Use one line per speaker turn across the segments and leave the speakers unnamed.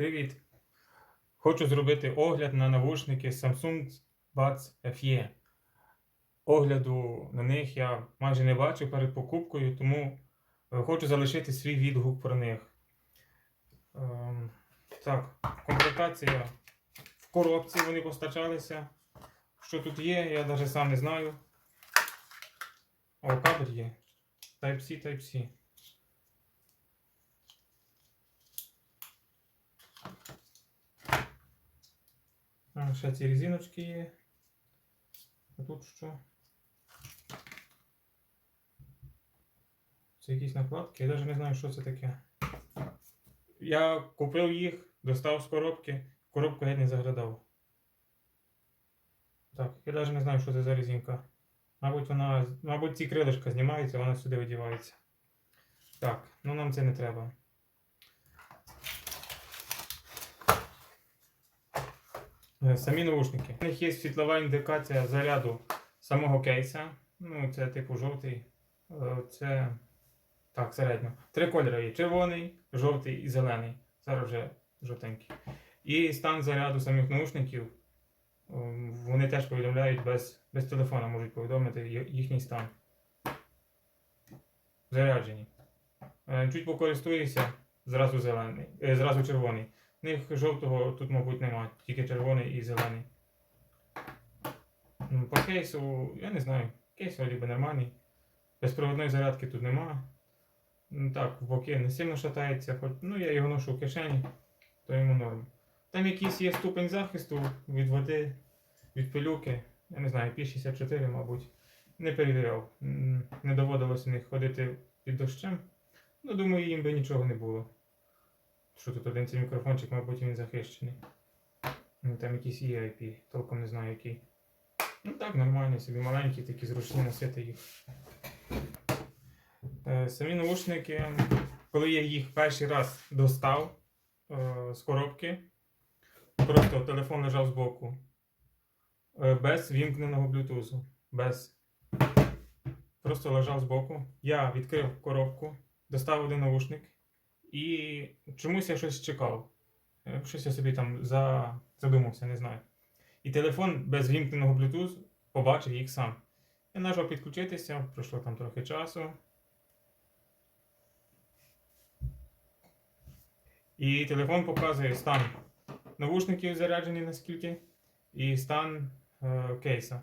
Привіт! Хочу зробити огляд на навушники Samsung Buds FE. Огляду на них я майже не бачив перед покупкою, тому е, хочу залишити свій відгук про них. Ем, так, комплектація в коробці вони постачалися. Що тут є, я навіть сам не знаю. О, кабель є. Type-C, Type-C. А, ще ці резиночки є. А тут що? Це якісь накладки, я навіть не знаю, що це таке. Я купив їх, достав з коробки, коробку геть не заглядав. Так, я навіть не знаю, що це за резинка. Мабуть, вона. Мабуть, ці крилишка знімаються, вона сюди видівається. Так, ну нам це не треба. Самі наушники. У них є світлова індикація заряду самого кейса. Ну, це типу жовтий. Е, Це так, середньо. Три кольори є: червоний, жовтий і зелений. Зараз вже жовтенький. І стан заряду самих наушників. ем, Вони теж повідомляють без, без телефона, можуть повідомити їхній стан. Заряджені. Е, Чуть покористуюся, зразу зелений, е, зразу червоний. В них жовтого тут, мабуть, немає, тільки червоний і зелений. Ну, По кейсу, я не знаю, кейс вроді нормальний. Безпроводної зарядки тут нема. Ну так, в боки не сильно шатається, хоч ну я його ношу в кишені, то йому норм. Там якийсь є ступень захисту від води, від пилюки. Я не знаю, P64, мабуть. Не перевіряв. Не доводилося них ходити під дощем. Ну, думаю, їм би нічого не було. Що тут один цей мікрофончик, мабуть, він захищений. Там якийсь EIP, толком не знаю який. Ну так, нормально, собі маленькі, такі зручні носити їх. Е, Самі наушники, коли я їх перший раз достав е, з коробки, просто телефон лежав збоку. Е, без вімкненого блютузу. Без. Просто лежав збоку. Я відкрив коробку, достав один наушник і чомусь я щось чекав. Е, Щось я собі там за... задумався, не знаю. І телефон без вімкненого Bluetooth побачив їх сам. Я нажав підключитися, пройшло там трохи часу. І телефон показує стан навушників заряджений наскільки, і стан е, кейса.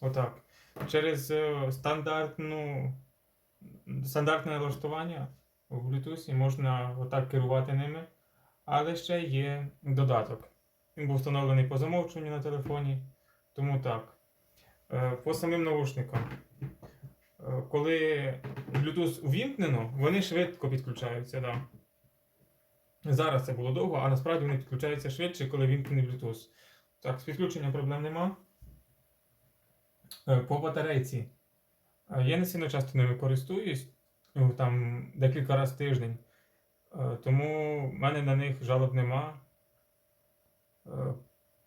Отак. Через е, стандартну, стандартне налаштування в Bluetooth можна отак керувати ними, але ще є додаток. Він був встановлений по замовчуванню на телефоні, тому так. Е, По самим наушникам. Е, Коли Bluetooth увімкнено, вони швидко підключаються. Да. Зараз це було довго, а насправді вони підключаються швидше, коли вімкнений Bluetooth. Так, з підключенням проблем нема. Е, По батарейці. Е, Я не сильно часто ними користуюсь, ну, там декілька разів в тиждень. Е, Тому в мене на них жалоб нема.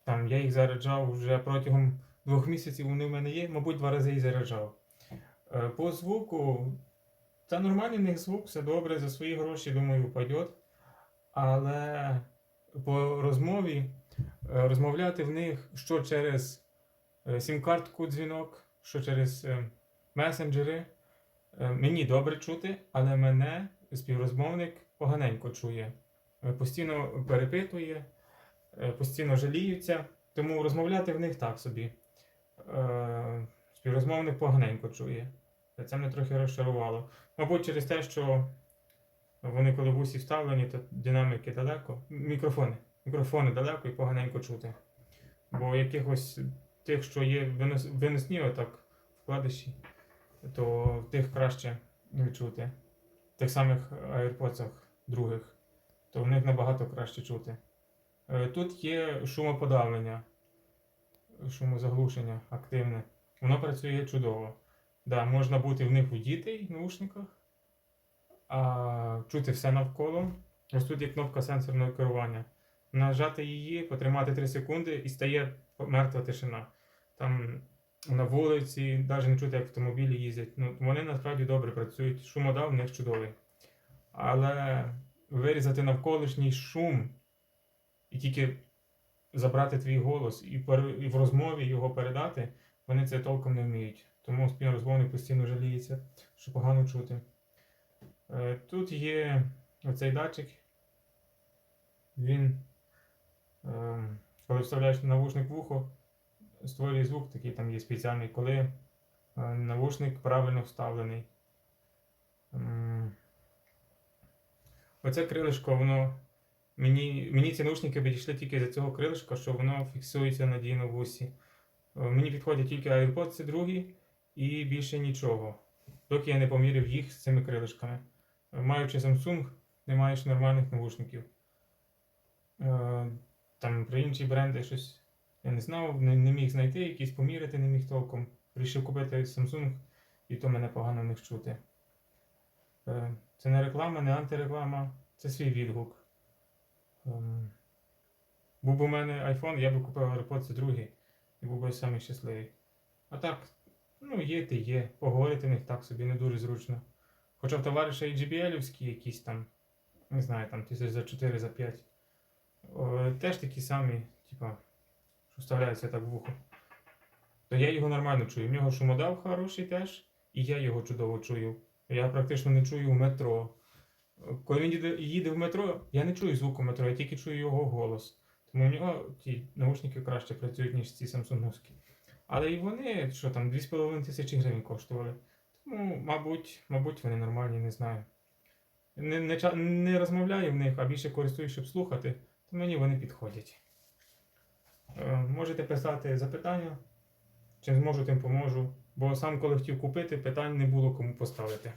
Там, я їх заряджав вже протягом двох місяців, вони в мене є, мабуть, два рази їх заряджав. По звуку, та нормальний в них звук, все добре, за свої гроші, думаю, пойдет. Але по розмові розмовляти в них що через сім-картку дзвінок, що через е, месенджери. Е, Мені добре чути, але мене співрозмовник поганенько чує. Е, Постійно перепитує, е, постійно жаліються, тому розмовляти в них так собі. Е, Співрозмовник поганенько чує. Це мене трохи розчарувало. Мабуть, через те, що вони коли в усі вставлені, то динаміки далеко. Мікрофони. Мікрофони далеко і поганенько чути. Бо якихось тих, що є винос, виносні отак вкладиші, то тих краще не чути. В тих самих AirPods других, то в них набагато краще чути. Е, Тут є шумоподавлення, шумозаглушення активне. Воно працює чудово. Да, можна бути в них у дітей в наушниках, а чути все навколо. Ось тут є кнопка сенсорного керування. Нажати її, потримати 3 секунди і стає мертва тишина. Там на вулиці, навіть не чути, як автомобілі їздять. Ну, вони насправді добре працюють. Шумодав в них чудовий. Але вирізати навколишній шум і тільки забрати твій голос і, в розмові його передати, вони це толком не вміють. Тому співрозмовник постійно жаліється, що погано чути. Е, Тут є оцей датчик. Він, коли вставляєш навушник в ухо, створює звук, такий там є спеціальний, коли е, навушник правильно вставлений. Оце крилишко, воно. Мені, мені ці наушники підійшли тільки за цього крилишка, що воно фіксується надійно в усі. Е, Мені підходять тільки AirPods 2 і більше нічого. Доки я не поміряв їх з цими крилишками. Е, Маючи Samsung, не маєш нормальних наушників. Там про інші бренди щось я не знав, не, не міг знайти, якісь поміряти не міг толком. Рішив купити Samsung, і то мене погано них чути. Е, Це не реклама, не антиреклама, це свій відгук. Ем, Був би у мене iPhone, я би купив AirPods 2 і був би самий щасливий. А так, ну є ти є. Поговорити в них так собі не дуже зручно. Хоча в товариша і JBL-івські якісь там, не знаю, там тисяч за 4, за 5. О, теж такі самі, типа, що вставляються так в вухо. То я його нормально чую. В нього шумодав хороший теж, і я його чудово чую. Я практично не чую в метро. Коли він їде, в метро, я не чую звуку метро, я тільки чую його голос. Тому в нього ті наушники краще працюють, ніж ці самсунговські. Але і вони, що там, 2,5 тисячі гривень коштували. Тому, мабуть, мабуть, вони нормальні, не знаю. Не, не, не розмовляю в них, а більше користуюсь, щоб слухати, то мені вони підходять. Е, можете писати запитання, чи зможу, тим поможу. Бо сам, коли хотів купити, питань не було кому поставити.